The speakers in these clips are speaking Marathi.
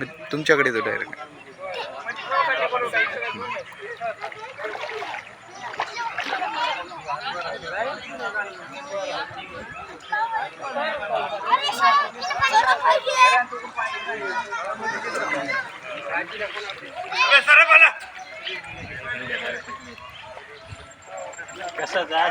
मग तुमच्याकडे येतो डायरेक्ट कसं जाय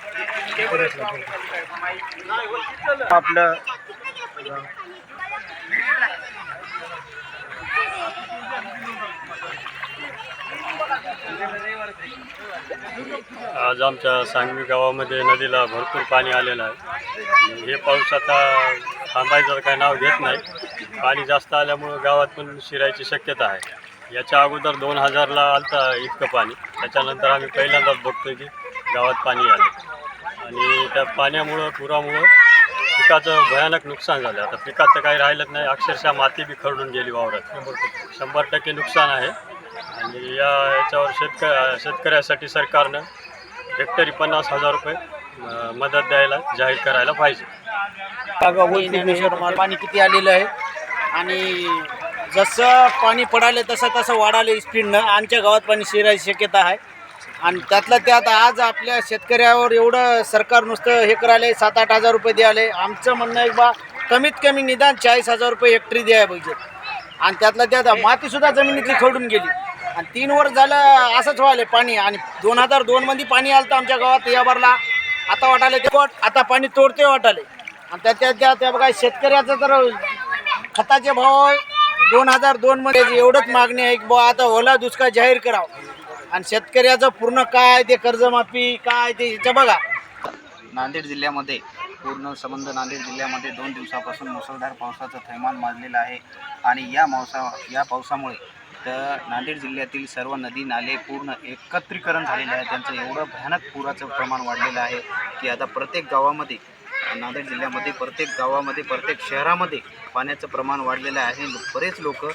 आपलं आज आमच्या सांगवी गावामध्ये नदीला भरपूर पाणी आलेलं आहे. हे पाऊस आता थांबायचं काय नाव घेत नाही. पाणी जास्त आल्यामुळं गावात पण शिरायची शक्यता आहे. याच्या अगोदर दोन हजारला आलता इतकं पाणी. त्याच्यानंतर आम्ही पहिल्यांदाच बघतोय की गावात पाणी आलं. आणि त्या पाण्यामुळं पुरामुळं पिकाचं भयानक नुकसान झालं. आता पिकाचं काही राहिलंच नाही. अक्षरशः माती बी खरडून गेली वावरात. शंभर टक्के नुकसान आहे. आणि या याच्यावर शेतक शेतकऱ्यासाठी सरकारनं हेक्टरी पन्नास हजार रुपये मदत द्यायला जाहीर करायला पाहिजे. पाणी किती आलेलं आहे? आणि जसं पाणी पडाले तसं तसं वाढाले स्पीडनं आमच्या गावात पाणी शिरायची शक्यता आहे. आणि त्यातल्या त्यात आज आपल्या शेतकऱ्यावर एवढं सरकार नुसतं हे करायला सात आठ हजार रुपये द्यायला. आमचं म्हणणं आहे बा कमीत कमी निदान चाळीस हजार रुपये हेक्टरी द्यायला पाहिजे. आणि त्यातल्या त्यात मातीसुद्धा जमिनीतली खडून गेली. आणि तीन वर्ष झालं असंच व्हायला पाणी. आणि दोन हजार दोनमध्ये पाणी आलं आमच्या गावात या भरला आता वाटाले ते कोट आता पाणी तोडते वाटाले आणि त्या त्या त्या त्या बघा शेतकऱ्याचं तर खताचे भाव दोन हजार दोनमध्ये एवढंच मागणी आहे की बुवा आता ओला दुष्काळ जाहीर करावं. आणि शेतकऱ्याचं पूर्ण काय ते कर्जमाफी काय ते याचं बघा. नांदेड जिल्ह्यामध्ये पूर्ण संबंध नांदेड जिल्ह्यामध्ये दोन दिवसापासून मुसळधार पावसाचं थैमान माजलेलं आहे. आणि या मावसा या पावसामुळे तर नांदेड जिल्ह्यातील सर्व नदी नाले पूर्ण एकत्रीकरण झालेलं आहे. त्यांचं एवढं भयानक पुराचं प्रमाण वाढलेलं आहे की आता प्रत्येक गावामध्ये नांदेड जिल्ह्यामध्ये प्रत्येक गावामध्ये प्रत्येक शहरामध्ये पाण्याचं प्रमाण वाढलेलं आहे. बरेच लोक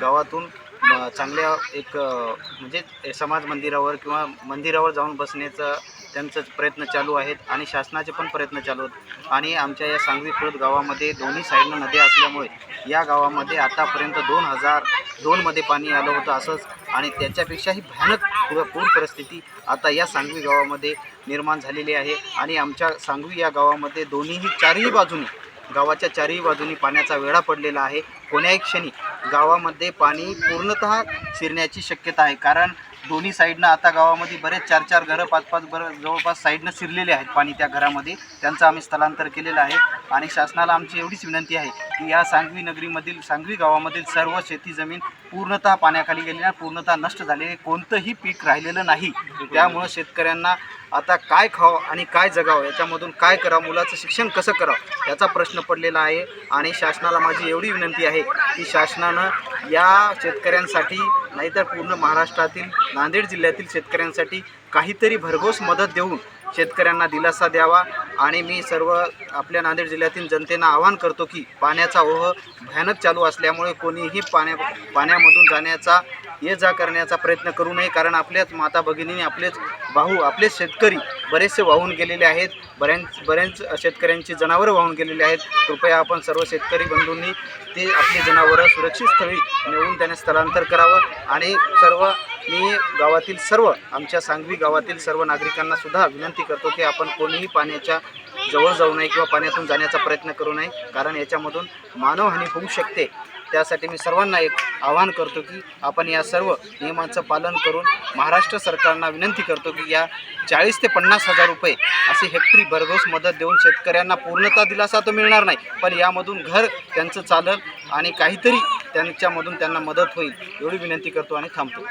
गावातून चांगल्या एक म्हणजे समाज मंदिरावर किंवा मंदिरावर जाऊन बसण्याचा त्यांचं प्रयत्न चालू आहेत आणि शासनाचे पण प्रयत्न चालू आहेत. आणि आमच्या या सांगवी खुर्द गावामध्ये दोन्ही साईडनं नद्या असल्यामुळे या गावामध्ये आतापर्यंत दोन हजार दोनमध्ये पाणी आलं होतं असंच आणि त्याच्यापेक्षाही भयानक पूर परिस्थिती आता या सांगवी गावामध्ये निर्माण झालेली आहे. आणि आमच्या सांगवी या गावामध्ये दोन्हीही चारही बाजूने गावाच्या चारही बाजूनी पाण्याचा वेढा पडलेला आहे. कोण्याही क्षणी गावामध्ये पाणी पूर्णतः शिरण्याची शक्यता आहे. कारण दोन्ही साईडनं आता गावामध्ये बरेच चार चार घरं पाच पाच बरं जवळपास साईडनं शिरलेले आहेत पाणी त्या घरामध्ये. त्यांचं आम्ही स्थलांतर केलेलं आहे आणि शासनाला आमची एवढीच विनंती आहे की या सांगवी नगरीमधील सांगवी गावामधील सर्व शेती जमीन पूर्णतः पाण्याखाली गेलेली आहे पूर्णतः नष्ट झालेली कोणतंही पीक राहिलेलं नाही. त्यामुळं शेतकऱ्यांना आता काय खावं आणि काय जगावं याच्यामधून काय करावं मुलाचं शिक्षण कसं करावं याचा प्रश्न पडलेला आहे. आणि शासनाला माझी एवढी विनंती आहे की शासनानं या शेतकऱ्यांसाठी नाहीतर पूर्ण महाराष्ट्रातील नांदेड जिल्ह्यातील शेतकऱ्यांसाठी काहीतरी भरघोस मदत देऊन शेतकऱ्यांना दिलासा द्यावा. आणि मी सर्व आपल्या नांदेड जिल्ह्यातील जनतेनं आवाहन करतो की पाण्याचा ओह भयानक चालू असल्यामुळे कोणीही पाण्या पाण्यामधून जाण्याचा ये जा करण्याचा प्रयत्न करू नये. कारण आपल्याच माता भगिनी आपलेच भाऊ आपलेच शेतकरी बरेचसे वाहून गेलेले आहेत. बऱ्याच बऱ्याच शेतकऱ्यांची जनावरं वाहून गेलेली आहेत. कृपया आपण सर्व शेतकरी बंधूंनी ते आपली जनावरं सुरक्षित स्थळी नेऊन त्याने स्थलांतर करावं आणि सर्व मी गावातील सर्व आमच्या सांगवी गावातील सर्व नागरिकांना सुद्धा विनंती करतो की आपण कोणीही पाण्याच्या जवळ जाऊ नये किंवा पाण्यातून जाण्याचा प्रयत्न करू नये. कारण याच्यामधून मानवहानी होऊ शकते. त्यासाठी मी सर्वांना एक आवाहन करतो की आपण या सर्व नियमांचं पालन करून महाराष्ट्र सरकारना विनंती करतो की या चाळीस ते पन्नास हजार रुपये असे हेक्टरी भरघोस मदत देऊन शेतकऱ्यांना पूर्णता दिलासा तर मिळणार नाही पण यामधून घर त्यांचं चालल आणि काहीतरी त्यांच्यामधून त्यांना मदत होईल एवढी विनंती करतो आणि थांबतो.